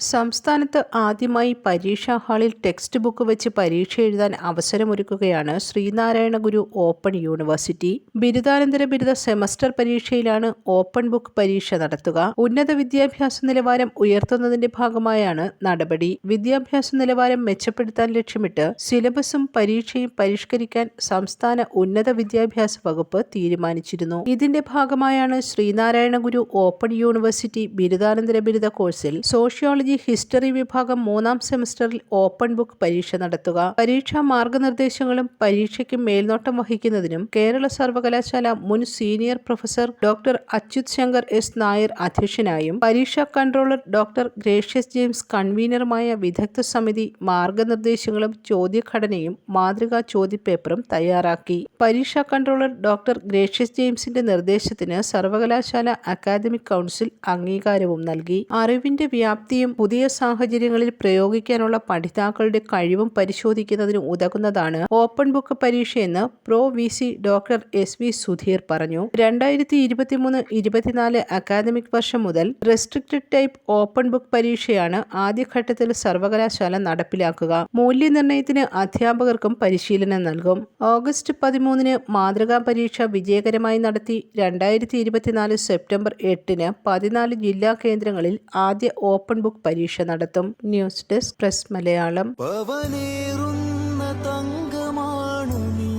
സംസ്ഥാനത്ത് ആദ്യമായി പരീക്ഷാ ഹാളിൽ ടെക്സ്റ്റ് ബുക്ക് വെച്ച് പരീക്ഷ എഴുതാൻ അവസരമൊരുക്കുകയാണ് ശ്രീനാരായണ ഗുരു ഓപ്പൺ യൂണിവേഴ്സിറ്റി. ബിരുദാനന്തര ബിരുദ സെമസ്റ്റർ പരീക്ഷയിലാണ് ഓപ്പൺ ബുക്ക് പരീക്ഷ നടത്തുക. ഉന്നത വിദ്യാഭ്യാസ നിലവാരം ഉയർത്തുന്നതിന്റെ ഭാഗമായാണ് നടപടി. വിദ്യാഭ്യാസ നിലവാരം മെച്ചപ്പെടുത്താൻ ലക്ഷ്യമിട്ട് സിലബസും പരീക്ഷയും പരിഷ്കരിക്കാൻ സംസ്ഥാന ഉന്നത വിദ്യാഭ്യാസ വകുപ്പ് തീരുമാനിച്ചിരുന്നു. ഇതിന്റെ ഭാഗമായാണ് ശ്രീനാരായണ ഗുരു ഓപ്പൺ യൂണിവേഴ്സിറ്റി ബിരുദാനന്തര ബിരുദ കോഴ്സിൽ സോഷ്യോളജി ഹിസ്റ്ററി വിഭാഗം മൂന്നാം സെമസ്റ്ററിൽ ഓപ്പൺ ബുക്ക് പരീക്ഷ നടത്തുക. പരീക്ഷാ മാർഗനിർദ്ദേശങ്ങളും പരീക്ഷയ്ക്ക് മേൽനോട്ടം വഹിക്കുന്നതിനും കേരള സർവകലാശാല മുൻ senior professor doctor Achuth Sankar S Nair അധ്യക്ഷനായും പരീക്ഷാ കൺട്രോളർ ഡോക്ടർ ഗ്രേഷ്യസ് ജെയിംസ് കൺവീനറുമായ വിദഗ്ധ സമിതി മാർഗനിർദ്ദേശങ്ങളും ചോദ്യഘടനയും മാതൃകാ ചോദ്യപേപ്പറും തയ്യാറാക്കി. പരീക്ഷാ കൺട്രോളർ ഡോക്ടർ ഗ്രേഷ്യസ് ജെയിംസിന്റെ നിർദ്ദേശത്തിന് സർവകലാശാല അക്കാദമിക് കൗൺസിൽ അംഗീകാരവും നൽകി. അറിവിന്റെ വ്യാപ്തിയും പുതിയ സാഹചര്യങ്ങളിൽ പ്രയോഗിക്കാനുള്ള പഠിതാക്കളുടെ കഴിവും പരിശോധിക്കുന്നതിന് ഉതകുന്നതാണ് open book പരീക്ഷയെന്ന് pro V C doctor S V Sudheer പറഞ്ഞു. രണ്ടായിരത്തി ഇരുപത്തിമൂന്ന് ഇരുപത്തിനാല് അക്കാദമിക് വർഷം മുതൽ റെസ്ട്രിക്റ്റഡ് ടൈപ്പ് ഓപ്പൺ ബുക്ക് പരീക്ഷയാണ് ആദ്യഘട്ടത്തിൽ സർവകലാശാല നടപ്പിലാക്കുക. മൂല്യനിർണയത്തിന് അധ്യാപകർക്കും പരിശീലനം നൽകും. ഓഗസ്റ്റ് പതിമൂന്നിന് മാതൃകാ പരീക്ഷ വിജയകരമായി നടത്തി രണ്ടായിരത്തി ഇരുപത്തിനാല് സെപ്റ്റംബർ എട്ടിന് പതിനാല് ജില്ലാ കേന്ദ്രങ്ങളിൽ ആദ്യ ഓപ്പൺ ബുക്ക് പരീക്ഷ നടത്തും ന്യൂസ് ഡെസ്ക് പ്രസ് മലയാളം പവനേറുന്ന തങ്കമാണു നീ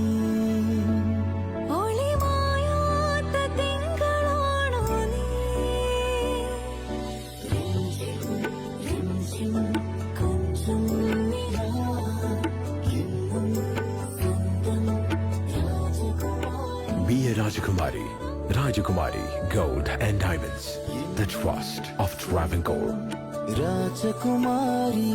ഒളിമായാത്ത തിങ്കളാണു നീ രഞ്ജിം കൊഞ്ചും നിലാ എന്നും സ്വന്തം രാജകുമാരി Be a Rajakumari. Rajakumari Gold and Diamonds. The trust of Travancore. Rajakumari.